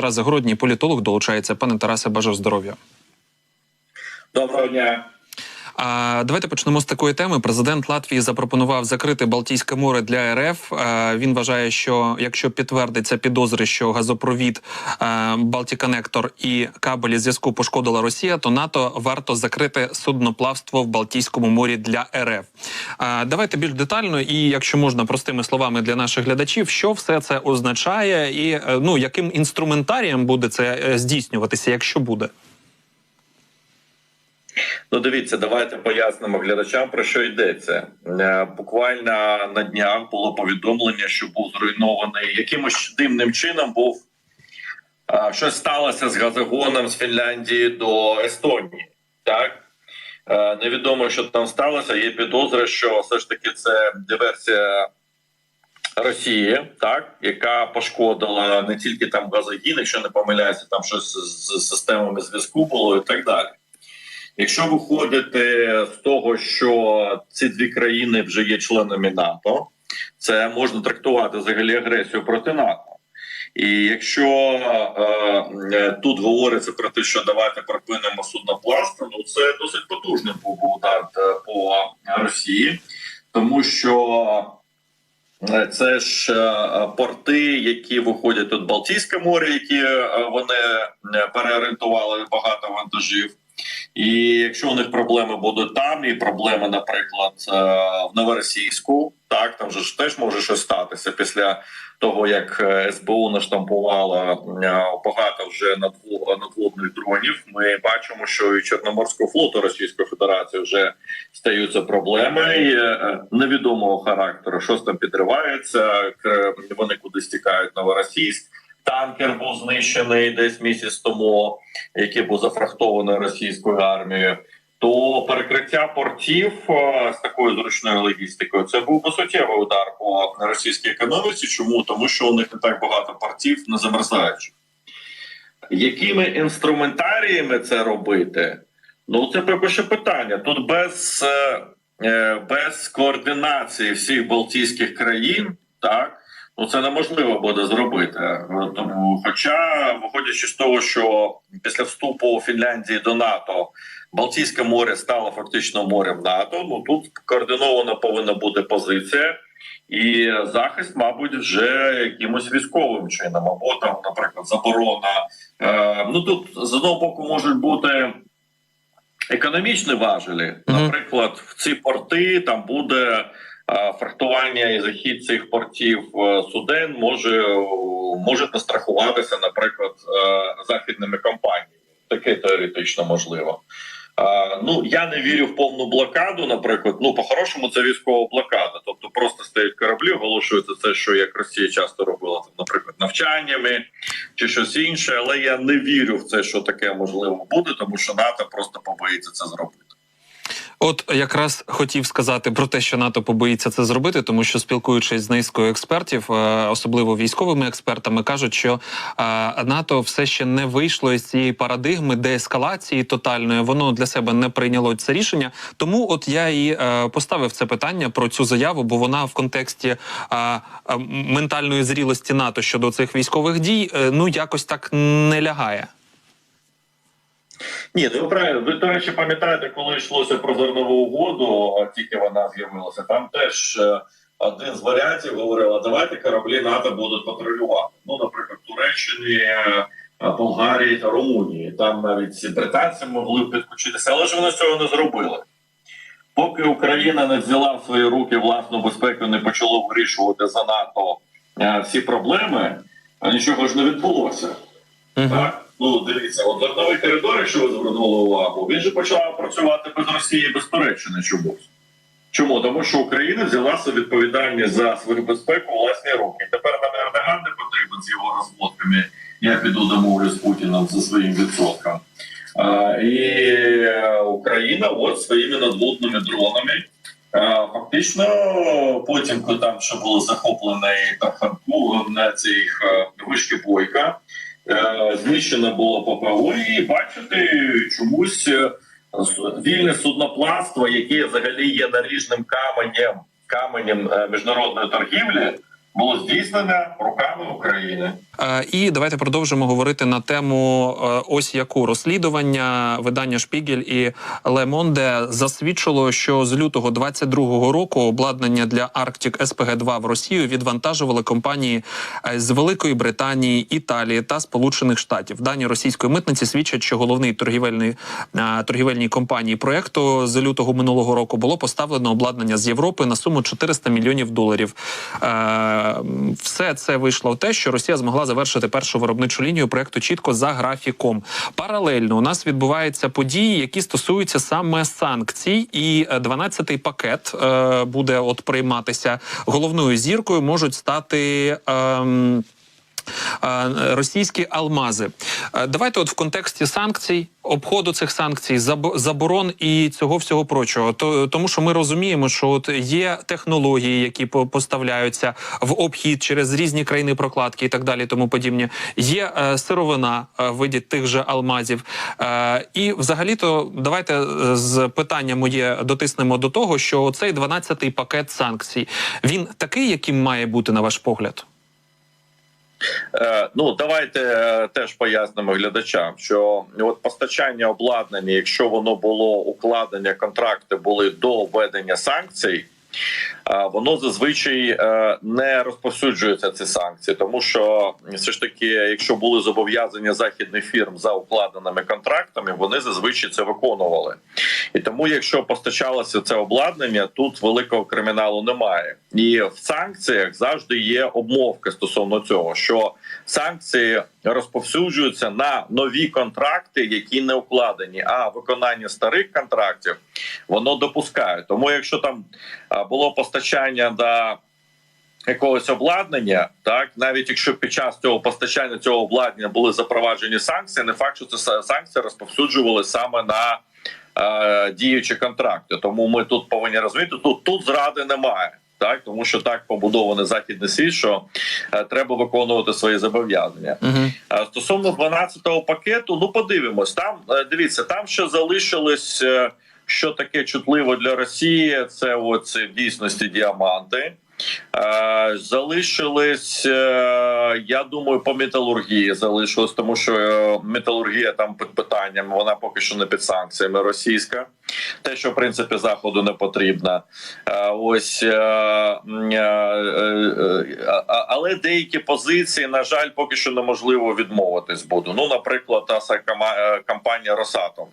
Тарас Загородній, політолог, долучається. Пане Тарасе, бажаю здоров'я. Доброго дня. А давайте почнемо з такої теми. Президент Латвії запропонував закрити Балтійське море для РФ. А, Він вважає, що якщо підтвердиться підозри, що газопровід Балтіконектор і кабелі зв'язку пошкодила Росія, то НАТО варто закрити судноплавство в Балтійському морі для РФ. А, Давайте більш детально і, якщо можна, простими словами для наших глядачів, що все це означає, і е, ну яким інструментарієм буде це е, здійснюватися, якщо буде. Ну, дивіться, давайте пояснимо глядачам про що йдеться. Е, Буквально на днях було повідомлення, що був зруйнований якимось дивним чином. Був е, щось сталося з газогоном з Фінляндії до Естонії. Так Е, невідомо, що там сталося. Є підозри, що все ж таки це диверсія. Росії, так яка пошкодила не тільки там газогін, якщо не помиляюся, там щось з системами зв'язку було і так далі. Якщо виходити з того, що ці дві країни вже є членами НАТО, це можна трактувати взагалі агресію проти НАТО. І якщо е, е, тут говориться про те, що давайте припинимо судноплавство, ну це досить потужний був удар е, по Росії, тому що е, це ж порти, які виходять від Балтійське море, які вони переорієнтували багато вантажів. І якщо у них проблеми будуть там, і проблеми, наприклад, е, в Новоросійську, так там же ж теж може щось статися після того, як е, СБУ наштампувала е, багато вже надводних дронів. Ми бачимо, що і Чорноморського флоту Російської Федерації вже стаються проблеми невідомого характеру. Щось там підривається, вони кудись тікають Новоросійськ. Танкер був знищений десь місяць тому, який був зафрахтований російською армією. То перекриття портів е, з такою зручною логістикою це був би суттєвий удар по російській економіці. Чому тому, що у них не так багато портів не замерзаючих. Якими інструментаріями це робити? Ну це що питання. Тут без, е, е, без координації всіх Балтійських країн, так ну це неможливо буде зробити. Е, Тому, хоча, виходячи з того, що після вступу Фінляндії до НАТО Балтійське море стало фактично морем НАТО. Ну тут координована повинна бути позиція. І захист, мабуть, вже якимось військовим чином, або там, наприклад, заборона. Е, ну тут з одного боку можуть бути економічні важелі. Наприклад, в ці порти там буде фрахтування і захід цих портів е, суден може може настрахуватися, наприклад, е, західними компаніями. Таке теоретично можливо. Ну я не вірю в повну блокаду. Наприклад, ну по-хорошому це військова блокада. Тобто просто стоять кораблі, оголошується це, що як Росія часто робила там, наприклад, навчаннями чи щось інше. Але я не вірю в це, що таке можливо буде, тому що НАТО просто побоїться це зробити. От якраз хотів сказати про те, що НАТО побоїться це зробити, тому що спілкуючись з низкою експертів, е, особливо військовими експертами, кажуть, що е, НАТО все ще не вийшло із цієї парадигми деескалації тотальної. Воно для себе не прийняло це рішення. Тому, от я і е, поставив це питання про цю заяву, бо вона в контексті ментальної зрілості НАТО щодо цих військових дій, ну якось так не лягає. Ні, ну ви правильно. Ви, до речі, пам'ятаєте, коли йшлося про зернову угоду, тільки вона з'явилася, там теж е, один з варіантів говорив, а давайте кораблі НАТО будуть патрулювати. Ну, наприклад, в Туреччині, е, Болгарії та Румунії. Там навіть британці могли б підключитися, але ж вони цього не зробили. Поки Україна не взяла в свої руки власну безпеку, не почало вирішувати за НАТО е, всі проблеми, нічого ж не відбулося. Мгм. Так, ну дивіться, от зерновий коридор, якщо ви звернули увагу, він же почав працювати без Росії, без Туреччини чомусь. Чому? Тому що Україна взяла собі відповідальність за свою безпеку власні руки. Тепер нам Ердоган не потрібен з його розводками. Я піду домовлю з Путіним за своїм відсотком. А, і Україна от своїми надводними дронами. а, Фактично, потім, коли там ще було захоплений Тарханку на цих вишки Бойка, знищено було ППО, і бачити чомусь е, вільне судноплавство, яке взагалі є наріжним каменем каменем е, міжнародної торгівлі, було здійснене руками України. Е, І давайте продовжимо говорити на тему е, ось яку розслідування видання Шпігель і Ле Monde засвідчило, що з лютого 22-го року обладнання для Arctic spg 2 в Росію відвантажували компанії е, з Великої Британії, Італії та Сполучених Штатів. Дані російської митниці свідчать, що головний торгівельний торгівельній компанії проекту з лютого минулого року було поставлено обладнання з Європи на суму 400 мільйонів доларів. Е, Все це вийшло в те, що Росія змогла завершити першу виробничу лінію проекту чітко за графіком. Паралельно у нас відбуваються події, які стосуються саме санкцій, і е, 12-й пакет е, буде от прийматися головною зіркою. Можуть стати. е, Російські алмази. Давайте, от в контексті санкцій, обходу цих санкцій, заб- заборон і цього всього прочого. То тому, що ми розуміємо, що от є технології, які по- поставляються в обхід через різні країни прокладки і так далі, тому подібне. Є е, сировина е, в виді тих же алмазів. Е, і взагалі-то давайте е, з питання моє дотиснемо до того, що цей 12-й пакет санкцій він такий, яким має бути на ваш погляд. Е, ну давайте е, теж пояснимо глядачам, що от постачання обладнання, якщо воно було укладення, контракти були до введення санкцій. Воно зазвичай е, не розповсюджується ці санкції, тому що все ж таки, якщо були зобов'язання західних фірм за укладеними контрактами, вони зазвичай це виконували. І тому, якщо постачалося це обладнання, тут великого криміналу немає. І в санкціях завжди є обмовки стосовно цього, що санкції розповсюджуються на нові контракти, які не укладені, а виконання старих контрактів воно допускає. Тому, якщо там було постачання до якогось обладнання, так навіть якщо під час цього постачання цього обладнання були запроваджені санкції, не факт, що це са- санкції розповсюджували саме на діючі контракти. Тому ми тут повинні розуміти, тут тут зради немає. Так, тому що так побудований західний світ, що е, треба виконувати свої зобов'язання. Uh -huh. е, Стосовно 12-го пакету, ну подивимось. Там е, дивіться, там ще залишилось, е, що таке чутливо для Росії. Це оці в дійсності діаманти. Е, Залишились, е, я думаю, по металургії залишилось, тому що е, металургія там під питанням, вона поки що не під санкціями російська. Те, що в принципі заходу не потрібно. Е, Ось але деякі позиції, на жаль, поки що неможливо відмовитись буду. Ну, наприклад, та компанія Росатом.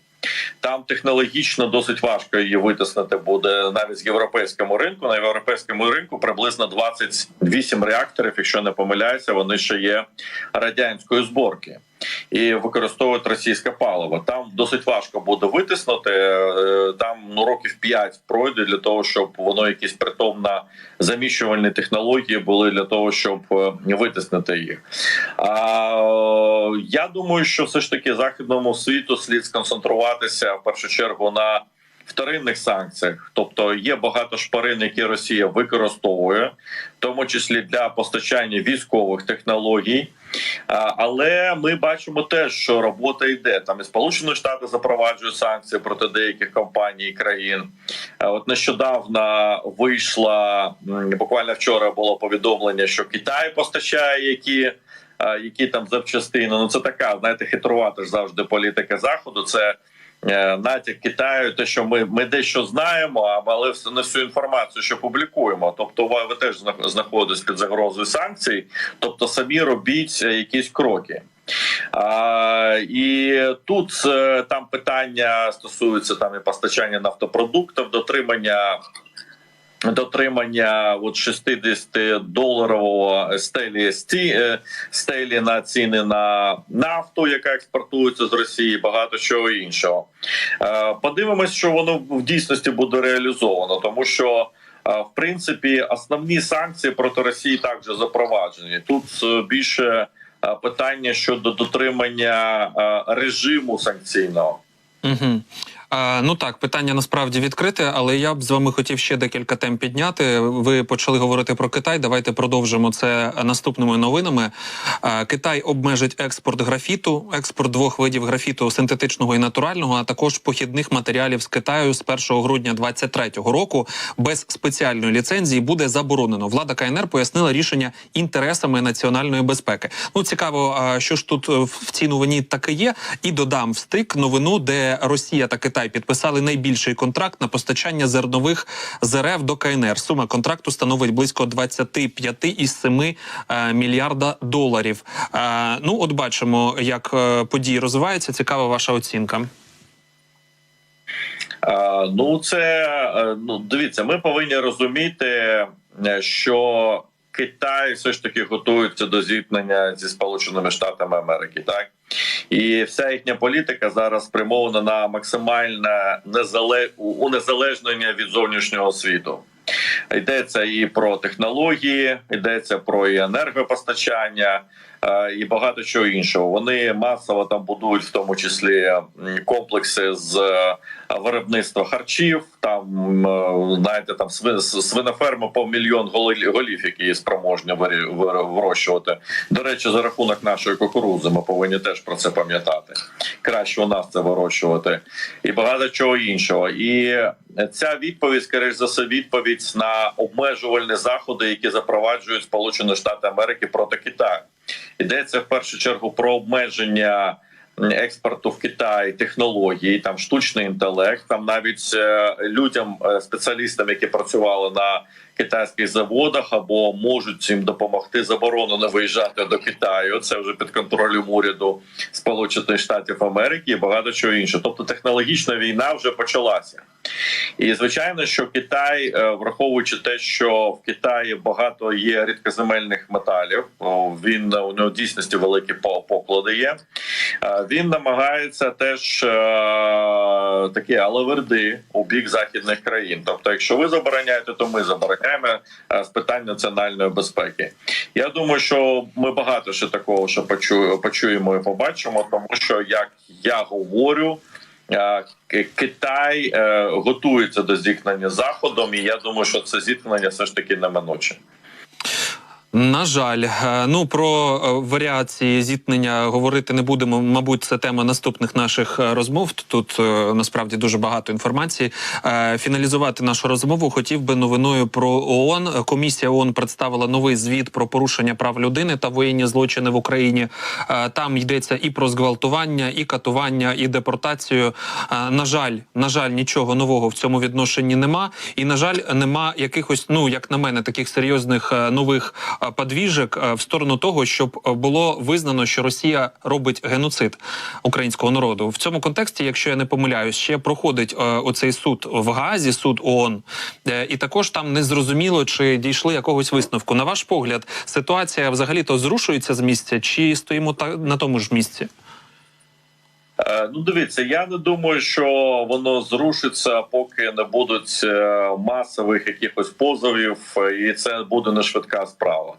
Там технологічно досить важко її витиснути буде навіть з європейському ринку. На європейському ринку приблизно 28 реакторів, якщо не помиляюся, вони ще є радянської зборки і використовують російське паливо. Там досить важко буде витиснути. е, Там ну років 5 пройде для того, щоб воно якісь притомна заміщувальні технології були для того, щоб е, витиснити їх. А я думаю, що все ж таки західному світу слід сконцентруватися в першу чергу на вторинних санкціях, тобто є багато шпарин, які Росія використовує, в тому числі для постачання військових технологій. Але ми бачимо теж, що робота йде. Там і Сполучені Штати запроваджують санкції проти деяких компаній і країн. От нещодавно вийшла буквально вчора було повідомлення, що Китай постачає які. Які там запчастини, ну це така, знаєте, хитрувата ж завжди політика заходу. Це натяк Китаю, те, що ми, ми дещо знаємо, але все не всю інформацію, що публікуємо. Тобто, ви, ви теж знах- знаходитесь під загрозою санкцій, тобто самі робіть е, якісь кроки. А, і тут е, там питання стосуються там і постачання нафтопродуктів, дотримання. Дотримання от 60 доларового стелі е, стелі на ціни на нафту, яка експортується з Росії, багато чого іншого. Е, Подивимось, що воно в дійсності буде реалізовано, тому що е, в принципі основні санкції проти Росії також запроваджені. Тут більше питання щодо дотримання режиму санкційного. Угу. Ну так, питання насправді відкрите, але я б з вами хотів ще декілька тем підняти. Ви почали говорити про Китай. Давайте продовжимо це наступними новинами. Китай обмежить експорт графіту, експорт двох видів графіту синтетичного і натурального, а також похідних матеріалів з Китаю з 1 грудня 2023 року без спеціальної ліцензії буде заборонено. Влада КНР пояснила рішення інтересами національної безпеки. Ну цікаво, що ж тут е, в цій новині таке є, і додам в стик новину, де Росія та Китай підписали найбільший контракт на постачання зернових з РФ до КНР. Сума контракту становить близько 25,7 е, мільярда доларів. Е, ну, от бачимо, як е, події розвиваються. Цікава ваша оцінка. Ну, це ну дивіться, ми повинні розуміти, що Китай все ж таки готується до зіткнення зі Сполученими Штатами Америки, так і вся їхня політика зараз спрямована на максимальне незале... унезалежнення від зовнішнього світу. Йдеться і про технології, йдеться про і енергопостачання, і багато чого іншого. Вони масово там будують, в тому числі комплекси з е, виробництва харчів. Там е, знаєте, там сви- свиноферма по мільйон голі- голів, які спроможні вирі- вирощувати. До речі, за рахунок нашої кукурузи, ми повинні теж про це пам'ятати. Краще у нас це вирощувати, і багато чого іншого. І ця відповідь, скоріш за все, відповідь на обмежувальні заходи, які запроваджують Сполучені Штати Америки проти Китаю. Йдеться в першу чергу про обмеження експорту в Китай технологій, там штучний інтелект. Там навіть е, людям, е, спеціалістам, які працювали на китайських заводах або можуть їм допомогти заборонено виїжджати до Китаю. Це вже під контролем уряду Сполучених Штатів Америки і багато чого іншого. Тобто технологічна війна вже почалася. І звичайно, що Китай, е, враховуючи те, що в Китаї багато є рідкоземельних металів, він у нього дійсності великі по- поклади є. Він намагається теж е, такі алаверди у бік західних країн. Тобто, якщо ви забороняєте, то ми забороняємо е, з питань національної безпеки. Я думаю, що ми багато ще такого ще почу- почуємо і побачимо, тому що як я говорю. Е, Китай е, готується до зіткнення заходом, і я думаю, що це зіткнення все ж таки неминуче. На жаль, Е, ну про е, варіації зіткнення говорити не будемо. Мабуть, це тема наступних наших е, розмов. Тут насправді дуже багато інформації. Фіналізувати нашу розмову хотів би новиною про ООН. Комісія ООН представила новий звіт про порушення прав людини та воєнні злочини в Україні. Там йдеться і про зґвалтування, і катування, і депортацію. На жаль, на жаль, нічого нового в цьому відношенні нема. І на жаль, нема якихось, ну як на мене, таких серйозних нових подвіжок е, в сторону того, щоб е, було визнано, що Росія робить геноцид українського народу. В цьому контексті, якщо я не помиляюсь, ще проходить е, оцей суд в Гаазі, суд ООН, Е, і також там не зрозуміло, чи дійшли якогось висновку. На ваш погляд, ситуація взагалі то зрушується з місця, чи стоїмо на тому ж місці? Е, Ну, дивіться, я не думаю, що воно зрушиться, поки не будуть е, масових якихось позовів, е, і це буде не швидка справа.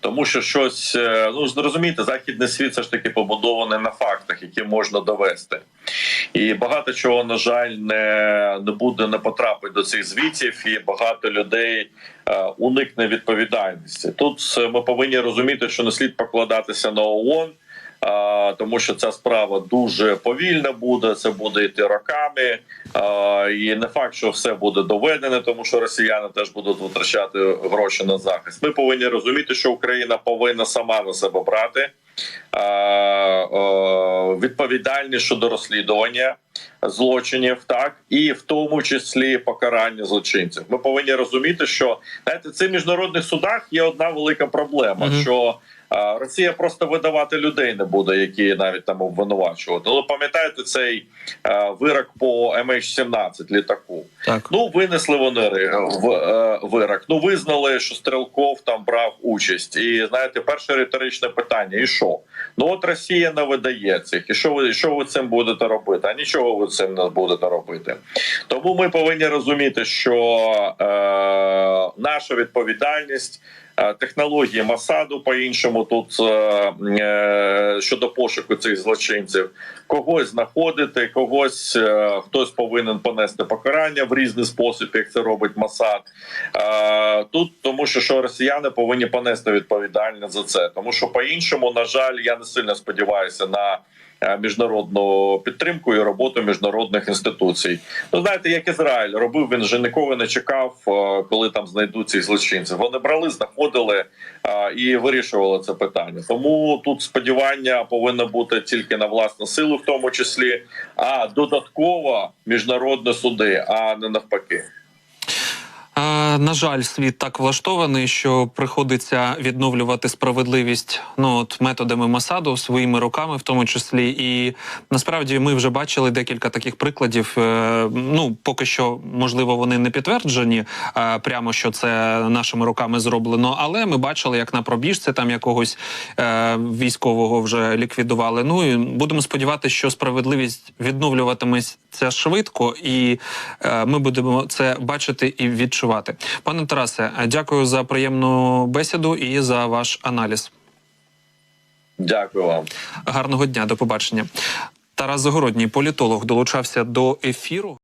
Тому що щось, ну ж розумієте, західний світ все ж таки побудований на фактах, які можна довести. І багато чого, на жаль, не, не буде не потрапить до цих звітів, і багато людей уникне відповідальності. Тут ми повинні розуміти, що не слід покладатися на ООН. Тому що ця справа дуже повільна буде. Це буде йти роками, і не факт, що все буде доведене, тому що росіяни теж будуть витрачати гроші на захист. Ми повинні розуміти, що Україна повинна сама на себе брати відповідальність щодо розслідування злочинів, так і в тому числі покарання злочинців. Ми повинні розуміти, що знаєте, це в міжнародних судах є одна велика проблема, Мгм. що а, Росія просто видавати людей не буде, які навіть там обвинувачувати. Ну пам'ятаєте цей вирок по MH17 літаку? Так. Ну винесли вони в е, вирок. Ну визнали, що стрілков там брав участь. І знаєте, перше риторичне питання: і що? Ну от Росія не видає цих, і що ви що ви цим будете робити? А нічого ви цим не будете робити. Тому ми повинні розуміти, що е, наша відповідальність. Технології Масаду по-іншому тут е, е, щодо пошуку цих злочинців. Когось знаходити, когось е, хтось повинен понести покарання в різний спосіб, як це робить Масад. Тут тому, що, що росіяни повинні понести відповідальність за це, тому що по-іншому, на жаль, я не сильно сподіваюся на. Е, Міжнародну підтримку і роботу міжнародних інституцій. Ну знаєте, як Ізраїль робив, він же ніколи не чекав, е, коли там знайдуть цих злочинців. Вони брали, знаходили е, і вирішували це питання. Тому тут сподівання повинно бути тільки на власну силу, в тому числі, а додатково міжнародні суди, а не навпаки. На жаль, світ так влаштований, що приходиться відновлювати справедливість ну от методами Масаду своїми руками, в тому числі. І насправді ми вже бачили декілька таких прикладів. Е, Ну поки що, можливо, вони не підтверджені е, прямо, що це нашими руками зроблено. Але ми бачили, як на пробіжці там якогось е, військового вже ліквідували. Ну і будемо сподіватися, що справедливість відновлюватиметься швидко, і е, ми будемо це бачити і відчувати. Пане Тарасе, дякую за приємну бесіду і за ваш аналіз. Дякую вам. Гарного дня, до побачення. Тарас Загородній, політолог, долучався до ефіру.